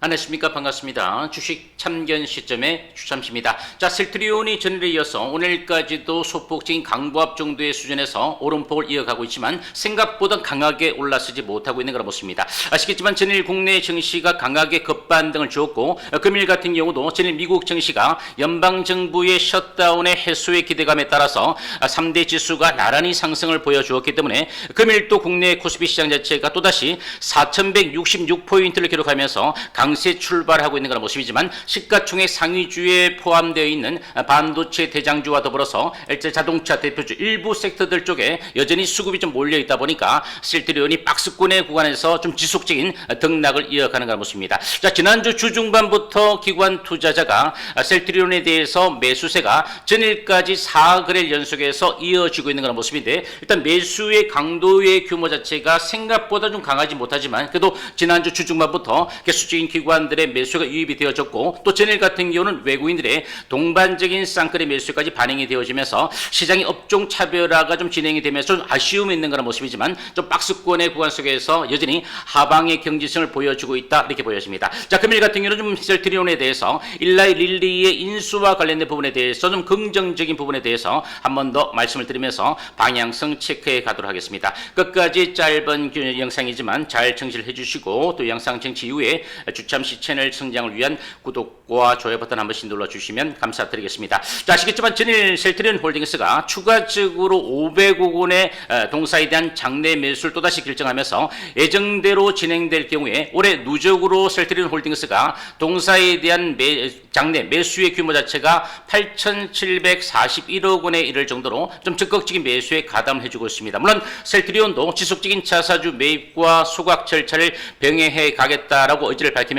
안녕하십니까 반갑습니다. 주식 참견 시점의 주참시입니다. 자 셀트리온이 전일에 이어서 오늘까지도 소폭적인 강보합 정도의 수준에서 오름폭을 이어가고 있지만 생각보다 강하게 올라서지 못하고 있는 거라 보습니다. 아시겠지만 전일 국내 증시가 강하게 급반등을 주었고 어, 금일 같은 경우도 전일 미국 증시가 연방 정부의 셧다운의 해소의 기대감에 따라서 3대 지수가 나란히 상승을 보여주었기 때문에 금일 또 국내 코스피 시장 자체가 또다시 4,166포인트를 기록하면서 강세 출발하고 있는 그런 모습이지만 시가총액 상위주에 포함되어 있는 반도체 대장주와 더불어서 일제 자동차 대표주 일부 섹터들 쪽에 여전히 수급이 좀 몰려 있다 보니까 실트리온이 박스권의 구간에서 좀 지속적인 등락을 이어가는 그런 모습입니다. 자 지난주 주중반부터 기관 투자자가 셀트리온에 대해서 매수세가 전일까지 4거래일 연속해서 이어지고 있는 그런 모습인데 일단 매수의 강도의 규모 자체가 생각보다 좀 강하지 못하지만 그래도 지난주 주중반부터 개수적인 기관들의 매수가 유입이 되어졌고 또 전일 같은 경우는 외국인들의 동반적인 쌍끌의 매수까지 반영이 되어지면서 시장의 업종 차별화가 좀 진행이 되면서 좀 아쉬움이 있는 그런 모습이지만 좀 박스권의 구간 속에서 여전히 하방의 경지성을 보여주고 있다 이렇게 보여집니다. 자 금일 같은 경우는 좀 셀트리온에 대해서 일라이 릴리의 인수와 관련된 부분에 대해서 좀 긍정적인 부분에 대해서 한 번 더 말씀을 드리면서 방향성 체크해 가도록 하겠습니다. 끝까지 짧은 그 영상이지만 잘 청취를 해주시고 또 영상 정치 이후에 주 참시 채널 성장을 위한 구독과 좋아요 버튼 한 번씩 눌러주시면 감사드리겠습니다. 자, 아시겠지만 전일 셀트리온 홀딩스가 추가적으로 500억 원의 어, 동사에 대한 장내 매수를 또다시 결정하면서 예정대로 진행될 경우에 올해 누적으로 셀트리온 홀딩스가 동사에 대한 매, 장내 매수의 규모 자체가 8,741억 원에 이를 정도로 좀 적극적인 매수에 가담을 해주고 있습니다. 물론 셀트리온도 지속적인 자사주 매입과 소각 절차를 병행해 가겠다라고 의지를 밝히면서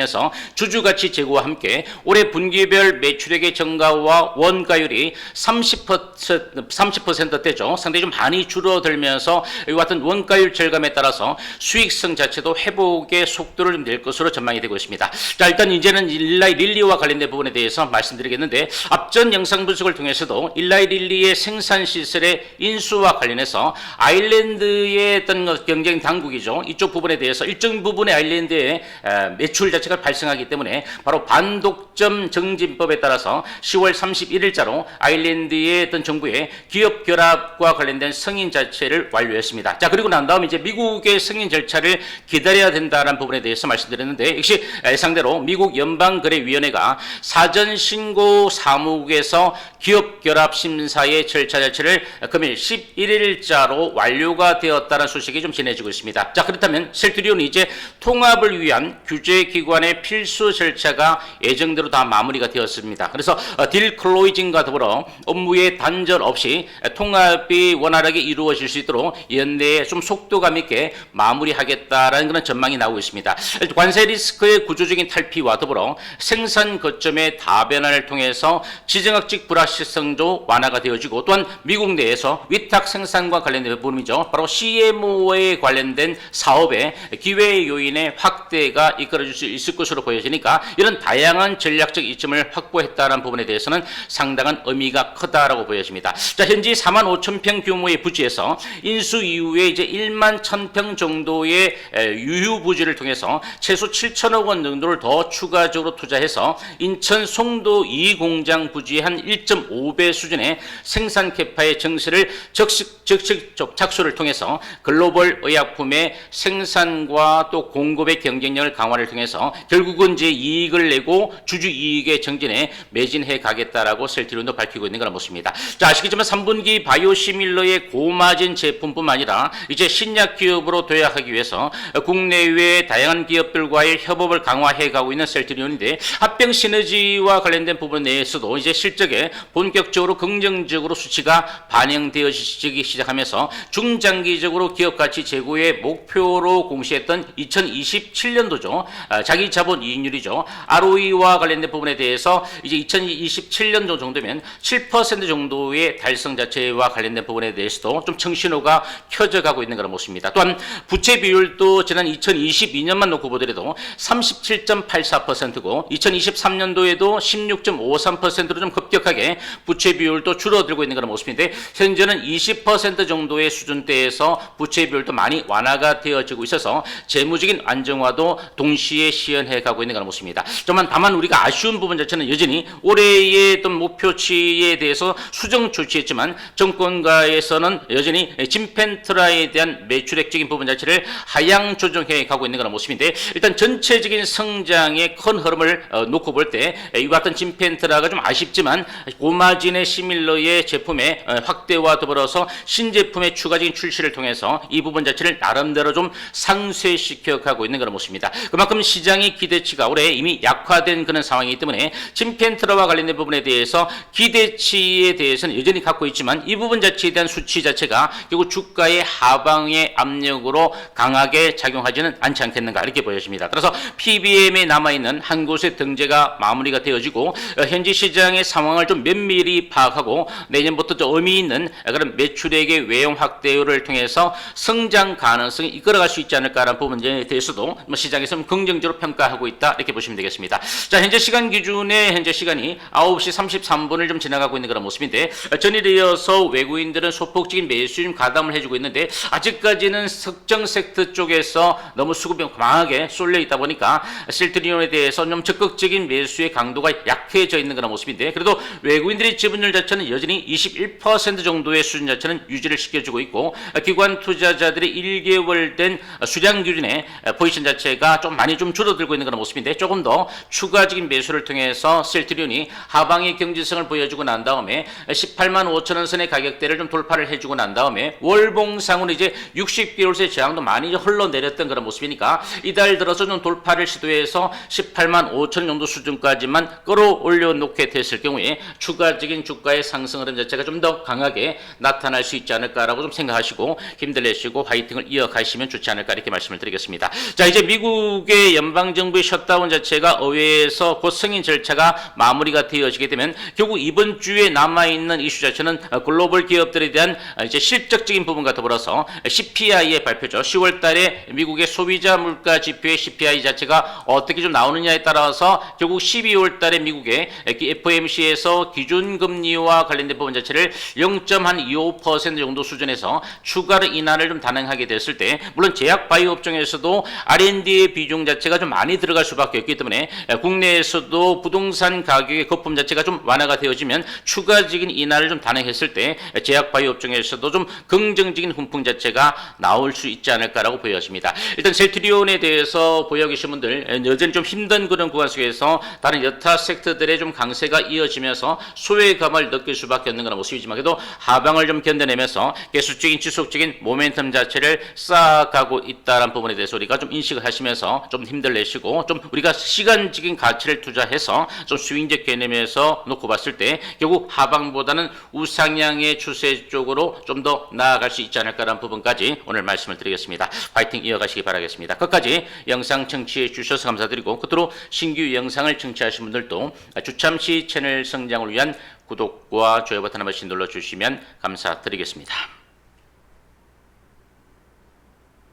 주주가치 제고와 함께 올해 분기별 매출액의 증가와 원가율이 30%, 30%대죠. 상당히 좀 많이 줄어들면서 이와 같은 원가율 절감에 따라서 수익성 자체도 회복의 속도를 좀 낼 것으로 전망이 되고 있습니다. 자, 일단 이제는 일라이 릴리와 관련된 부분에 대해서 말씀드리겠는데 앞전 영상 분석을 통해서도 일라이 릴리의 생산 시설의 인수와 관련해서 아일랜드의 어떤 그 경쟁 당국이죠. 이쪽 부분에 대해서 일정 부분의 아일랜드의 에, 매출 자체가 발생하기 때문에 바로 반독점 정진법에 따라서 10월 31일자로 아일랜드의 어떤 정부의 기업 결합과 관련된 승인 자체를 완료했습니다. 자 그리고 난 다음 이제 미국의 승인 절차를 기다려야 된다는 부분에 대해서 말씀드렸는데 역시 예상대로 미국 연방거래위원회가 사전 신고 사무국에서 기업 결합 심사의 절차 자체를 금일 11일자로 완료가 되었다는 소식이 좀 전해지고 있습니다. 자 그렇다면 셀트리온이 이제 통합을 위한 규제 기관 의 필수 절차가 예정대로 다 마무리가 되었습니다. 그래서 어, 딜 클로이징과 더불어 업무의 단절 없이 통합이 원활하게 이루어질 수 있도록 연내에 좀 속도감 있게 마무리하겠다라는 그런 전망이 나오고 있습니다. 관세 리스크의 구조적인 탈피와 더불어 생산 거점의 다변화를 통해서 지정학적 불확실성도 완화가 되어지고 또한 미국 내에서 위탁 생산과 관련된 부분이죠. 바로 CMO에 관련된 사업의 기회 요인의 확대가 이끌어질 수 있을 것으로 보여지니까 이런 다양한 전략적 이점을 확보했다는 부분에 대해서는 상당한 의미가 크다라고 보여집니다. 자, 현재 4만 5천 평 규모의 부지에서 인수 이후에 이제 1만 1천 평 정도의 에, 유휴 부지를 통해서 최소 7천억 원 정도를 더 추가적으로 투자해서 인천 송도 2 공장 부지의 한 1.5배 수준의 생산 캐파의 정시를 적식 적식 착수를 통해서 글로벌 의약품의 생산과 또 공급의 경쟁력을 강화를 통해서 결국은 이제 이익을 내고 주주 이익의 정진에 매진해 가겠다라고 셀트리온도 밝히고 있는 그런 모습입니다. 자, 아시겠지만 3분기 바이오시밀러의 고마진 제품뿐만 아니라 이제 신약 기업으로 도약하기 위해서 국내외 다양한 기업들과의 협업을 강화해 가고 있는 셀트리온인데 합병 시너지와 관련된 부분 내에서도 이제 실적에 본격적으로 긍정적으로 수치가 반영되어지기 시작하면서 중장기적으로 기업 가치 제고의 목표로 공시했던 2027년도죠. 아, 자기 자본 이익률이죠. ROE와 관련된 부분에 대해서 이제 2027년도 정도면 7% 정도의 달성 자체와 관련된 부분에 대해서도 좀 청신호가 켜져 가고 있는 그런 모습입니다. 또한 부채 비율도 지난 2022년만 놓고 보더라도 37.84%고 2023년도에도 16.53%로 좀 급격하게 부채 비율도 줄어들고 있는 그런 모습인데 현재는 20% 정도의 수준대에서 부채 비율도 많이 완화가 되어지고 있어서 재무적인 안정화도 동시에 시 연해 가고 있는 그런 모습입니다. 정말 다만 우리가 아쉬운 부분 자체는 여전히 올해의 어떤 목표치에 대해서 수정 조치했지만 정권가에서는 여전히 진펜트라에 대한 매출액적인 부분 자체를 하향 조정해 가고 있는 그런 모습인데 일단 전체적인 성장의 큰 흐름을 어, 놓고 볼 때 이와 같은 진펜트라가 좀 아쉽지만 고마진의 시밀러의 제품의 어, 확대와 더불어서 신제품의 추가적인 출시를 통해서 이 부분 자체를 나름대로 좀 상쇄시켜 가고 있는 그런 모습입니다. 그만큼 시장 의 기대치가 올해 이미 약화된 그런 상황이기 때문에 진펜트라와 관련된 부분에 대해서 기대치에 대해서는 여전히 갖고 있지만 이 부분 자체에 대한 수치 자체가 결국 주가의 하방의 압력으로 강하게 작용하지는 않지 않겠는가 이렇게 보여집니다. 따라서 PBM에 남아있는 한 곳의 등재가 마무리가 되어지고 어, 현지 시장의 상황을 좀 면밀히 파악하고 내년부터 좀 의미 있는 그런 매출액의 외형 확대를 통해서 성장 가능성이 이끌어갈 수 있지 않을까라는 부분에 대해서도 뭐 시장에서는 긍정적으로 평 가하고 있다 이렇게 보시면 되겠습니다. 자 현재 시간 기준에 현재 시간이 9시 33분을 좀 지나가고 있는 그런 모습인데 어, 전일에 이어서 외국인들은 소폭적인 매수 좀 가담을 해주고 있는데 아직까지는 특정 섹터 쪽에서 너무 수급이 강하게 쏠려 있다 보니까 실트리온에 대해서 좀 적극적인 매수의 강도가 약해져 있는 그런 모습인데 그래도 외국인들의 지분율 자체는 여전히 21% 정도의 수준 자체는 유지를 시켜주고 있고 기관 투자자들의 1개월 된 수량 기준의 포지션 자체가 좀 많이 좀 줄어들 고 있는 그런 모습인데 조금 더 추가적인 매수를 통해서 셀트리온이 하방의 경제성을 보여주고 난 다음에 18만 5천 원 선의 가격대를 좀 돌파를 해주고 난 다음에 월봉상으로 이제 60개월세 저항도 많이 흘러내렸던 그런 모습이니까 이달 들어서 좀 돌파를 시도해서 18만 5천 원 정도 수준까지만 끌어올려 놓게 됐을 경우에 추가적인 주가의 상승 흐름 자체가 좀 더 강하게 나타날 수 있지 않을까라고 좀 생각하시고 힘들내시고 화이팅을 이어가시면 좋지 않을까 이렇게 말씀을 드리겠습니다. 자 이제 미국의 연방 정부의 셧다운 자체가 의회에서 곧 승인 절차가 마무리가 되어지게 되면 결국 이번 주에 남아 있는 이슈 자체는 글로벌 기업들에 대한 이제 실적적인 부분과 더불어서 CPI의 발표죠. 10월 달에 미국의 소비자 물가 지표의 CPI 자체가 어떻게 좀 나오느냐에 따라서 결국 12월 달에 미국의 FOMC에서 기준금리와 관련된 부분 자체를 0.25% 정도 수준에서 추가로 인하를 좀 단행하게 됐을 때 물론 제약 바이오 업종에서도 R&D의 비중 자체가 좀 많이 들어갈 수밖에 없기 때문에 국내에서도 부동산 가격의 거품 자체가 좀 완화가 되어지면 추가적인 인하를 좀 단행했을 때 제약 바이오 업종에서도 좀 긍정적인 훈풍 자체가 나올 수 있지 않을까라고 보여집니다. 일단 셀트리온에 대해서 보여 계신 분들 여전히 좀 힘든 그런 구간 속에서 다른 여타 섹터들의 좀 강세가 이어지면서 소외감을 느낄 수밖에 없는 그런 모습이지만 그래도 하방을 좀 견뎌내면서 계속적인 지속적인 모멘텀 자체를 쌓아가고 있다는 부분에 대해서 우리가 좀 인식을 하시면서 좀 힘들 내시 고 좀 우리가 시간적인 가치를 투자해서 좀 스윙적 개념에서 놓고 봤을 때 결국 하방보다는 우상향의 추세 쪽으로 좀 더 나아갈 수 있지 않을까라는 부분까지 오늘 말씀을 드리겠습니다. 파이팅 이어가시기 바라겠습니다. 끝까지 영상 청취해 주셔서 감사드리고 끝으로 신규 영상을 청취하신 분들도 주참시 채널 성장을 위한 구독과 좋아요 버튼 한 번씩 눌러주시면 감사드리겠습니다.